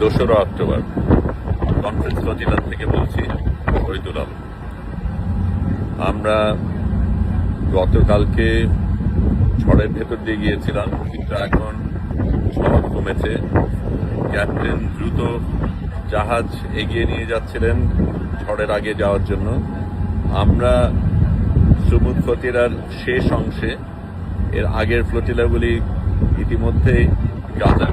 দোসরা October. Conference ফজিলাত থেকে বলছি, শহীদুল আলম। আমরা গতকালকে ঝড়ের ভেতর দিয়ে গিয়েছিলাম, কিন্তু এখন ঝড় কমেছে। ক্যাপ্টেন দ্রুত জাহাজ এগিয়ে নিয়ে যাচ্ছিলেন ঝড়ের আগে যাওয়ার জন্য। আমরা সুমুদ ফতিরার শেষ অংশে, এর আগের ফ্লোটিলাগুলি ইতিমধ্যে গাজার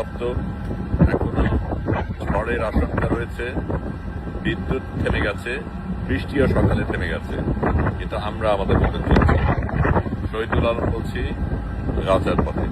এখনও ঝড়ের আশঙ্কা রয়েছে। বিদ্যুৎ থেমে গেছে, বৃষ্টিও সকালে থেমে গেছে। এটা আমরা আমাদের মধ্যে চলছি শহীদুল আলম বলছি, রাজার পথে।